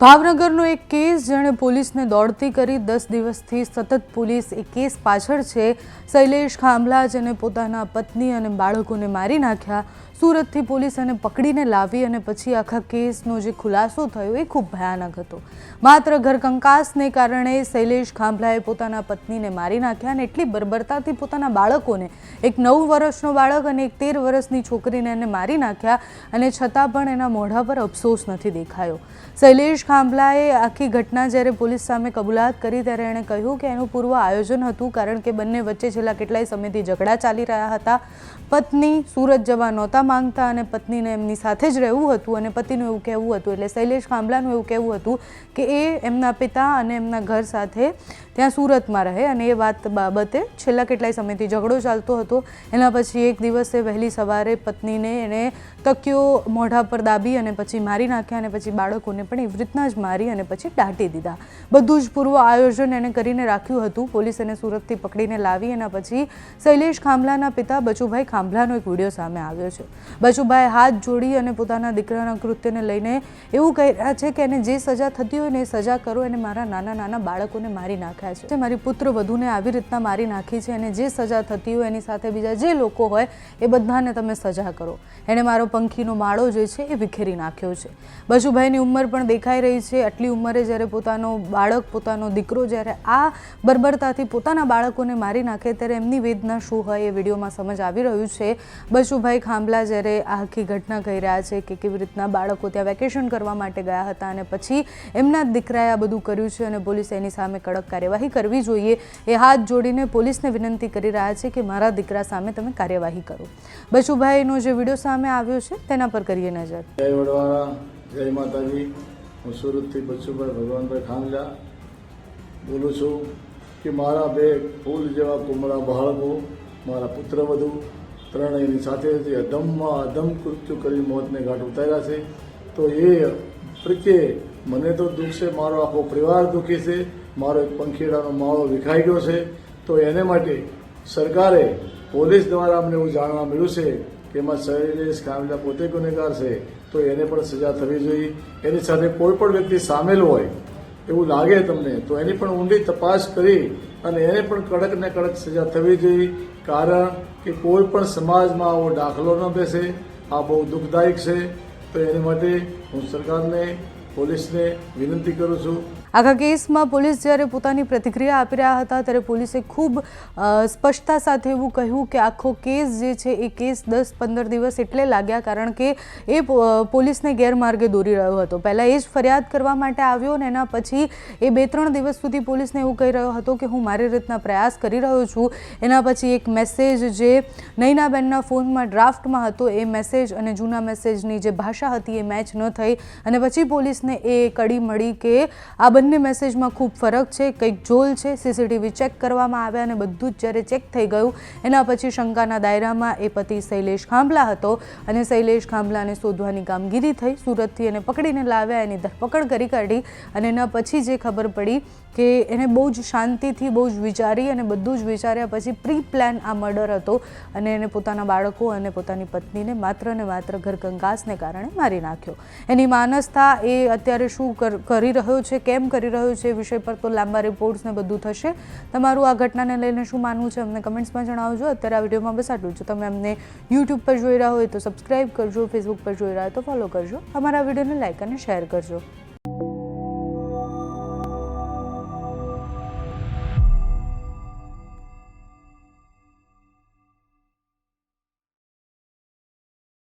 ભાવનગરનો એક કેસ જેણે પોલીસને દોડતી કરી દસ દિવસથી સતત પોલીસ એ કેસ પાછળ છે. શૈલેષ ખાંભલા જેને પોતાના પત્ની અને બાળકોને મારી નાખ્યા. સુરતથી પોલીસ એને પકડીને લાવી અને પછી આખા કેસનો જે ખુલાસો થયો એ ખૂબ ભયાનક હતો. માત્ર ઘરકંકાસને કારણે શૈલેષ ખાંભલાએ પોતાના પત્નીને મારી નાખ્યા અને એટલી બર્બરતાથી પોતાના બાળકોને એક નવ વર્ષનો બાળક અને એક તેર વર્ષની છોકરીને એને મારી નાખ્યા અને છતાં પણ એના મોઢા પર અફસોસ નથી દેખાયો. શૈલેષ ખાંભલાએ આખી ઘટના જ્યારે પોલીસ સામે કબૂલાત કરી, ત્યારે એણે કહ્યું કે એનું પૂર્વ આયોજન હતું કારણ કે બંને વચ્ચે છેલ્લા કેટલાય સમયથી ઝઘડા ચાલી રહ્યા હતા. પત્ની સુરત જવા નહોતા માંગતા અને પત્નીને એમની સાથે જ રહેવું હતું અને પતિનું એવું કહેવું હતું એટલે શૈલેષ ખાંભલાનું એવું કહેવું હતું કે એ એમના પિતા અને એમના ઘર સાથે ત્યાં સુરતમાં રહે અને એ વાત બાબતે છેલ્લા કેટલાય સમયથી ઝઘડો ચાલતો હતો. એના પછી એક દિવસે વહેલી સવારે પત્નીને એણે તકિયો મોઢા પર દાબી અને પછી મારી નાખ્યા અને પછી બાળકોને પણ એવી રીતના જ મારી અને પછી દાટી દીધા. બધું જ પૂર્વ આયોજન એને કરીને રાખ્યું હતું. પોલીસ એને સુરતથી પકડીને લાવી એના પછી શૈલેષ ખાંભલાના પિતા બચુભાઈ ખાંભલાનો એક વીડિયો સામે આવ્યો છે. બચુભાઈ હાથ જોડી અને પોતાના દીકરાના કૃત્યને લઈને એવું કહી રહ્યા છે કે એને જે સજા થતી હોય ને એ સજા કરો, એને મારા નાના નાના બાળકોને મારી નાખ્યા છે. મારી પુત્ર વધુને આવી રીતના મારી નાખી છે અને જે સજા થતી હોય એની સાથે બીજા જે લોકો હોય એ બધાને તમે સજા કરો. એણે મારો પંખીનો માળો જે છે એ વિખેરી નાખ્યો છે. બચુભાઈની ઉંમર પણ દેખાઈ રહી છે, આટલી ઉંમરે જ્યારે પોતાનો બાળક, પોતાનો દીકરો જ્યારે આ બર્બરતાથી પોતાના બાળકોને મારી નાખે ત્યારે એમની વેદના શું હોય એ વિડીયોમાં સમજ આવી રહ્યું છે. બચુભાઈ ખાંભલા જ્યારે આ આખી ઘટના કહી રહ્યા છે કે કેવી રીતના બાળકો ત્યાં વેકેશન કરવા માટે ગયા હતા અને પછી એમના જ દીકરાએ આ બધું કર્યું છે અને પોલીસે એની સામે કડક કાર્યવાહી કરવી જોઈએ. એ હાથ જોડીને પોલીસને વિનંતી કરી રહ્યા છે કે મારા દીકરા સામે તમે કાર્યવાહી કરો. બચુભાઈનો જે વીડિયો સામે આવ્યો છે તેના પર કરીએ નજર. જય વડવાળા જય માતાજી. હું સુરતથી બચુભાઈ ભગવાનભાઈ ખાંગલા બોલું છું કે મારા બે ફૂલ જેવા કુમળા બાળકો, મારા પુત્ર વધુ, ત્રણેયની સાથે જે અધમમાં અધમ કૃત્યુ કરી મોતને ઘાટ ઉતાર્યા છે. તો એ પ્રત્યે મને તો દુઃખ છે, મારો આખો પરિવાર દુઃખી છે, મારો એક પંખીડાનો માળો વિખાઈ ગયો છે. તો એને માટે સરકારે પોલીસ દ્વારા અમને એવું જાણવા મળ્યું છે કે એમાં શૈલેષ કામલા પોતે ગુનેગાર છે. તો એને પણ સજા થવી જોઈએ. એની સાથે કોઈ પણ વ્યક્તિ સામેલ હોય એવું લાગે તમને, તો એની પણ ઊંડી તપાસ કરી અને એને પણ કડક ને કડક સજા થવી જોઈએ. કારણ કે કોઈ પણ સમાજમાં આવો દાખલો ન બેસે. આ બહુ દુઃખદાયક છે. તો એની માટે હું સરકારને પોલીસને વિનંતી કરું છું. આખા કેસમાં પોલીસ જ્યારે પોતાની પ્રતિક્રિયા આપી રહ્યા હતા, ત્યારે પોલીસે ખૂબ સ્પષ્ટતા સાથે એવું કહ્યું કે આખો કેસ જે છે, એ કેસ દસ પંદર દિવસ એટલે લાગ્યા કારણ કે એ પોલીસને ગેરમાર્ગે દોરી રહ્યો હતો. પહેલાં એ જ ફરિયાદ કરવા માટે આવ્યો ને એના પછી એ બે ત્રણ દિવસ સુધી પોલીસને એવું કહી રહ્યો હતો કે હું મારી રીતના પ્રયાસ કરી રહ્યો છું. એના પછી એક મેસેજ જે નૈનાબેનના ફોનમાં ડ્રાફ્ટમાં હતો, એ મેસેજ અને જૂના મેસેજની જે ભાષા હતી, એ મેચ ન થઈ. અને પછી પોલીસને એ કડી મળી કે આ બંને મેસેજમાં ખૂબ ફરક છે, કંઈક જોલ છે. સીસીટીવી ચેક કરવામાં આવ્યા અને બધું જ જ્યારે ચેક થઈ ગયું, એના પછી શંકાના દાયરામાં એ પતિ શૈલેષ ખાંભલા હતો અને શૈલેષ ખાંભલાને શોધવાની કામગીરી થઈ, સુરતથી એને પકડીને લાવ્યા, એની ધરપકડ કરી કાઢી અને એના પછી જે ખબર પડી કે એને બહુ જ શાંતિથી, બહુ જ વિચારી અને બધું જ વિચાર્યા પછી પ્રી પ્લાન આ મર્ડર હતો અને એને પોતાના બાળકો અને પોતાની પત્નીને માત્ર ને માત્ર ઘરકંકાસને કારણે મારી નાખ્યો. એની માનસતા એ અત્યારે શું કર- રહ્યો છે, કેમ કરી રહ્યો છે એ વિષય પર તો લાંબા રિપોર્ટ્સ ને બધું થશે. તમારું આ ઘટનાને લઈને શું માનવું છે અમને કમેન્ટ્સમાં જણાવજો. અત્યારે આ વિડીયોમાં બસ આટલું છે તમે અમને યુટ્યુબ પર જોઈ રહ્યા હોય તો સબસ્ક્રાઇબ કરજો ફેસબુક પર જોઈ રહ્યા હોય તો ફોલો કરજો. અમારા વિડીયોને લાઇક અને શેર કરજો.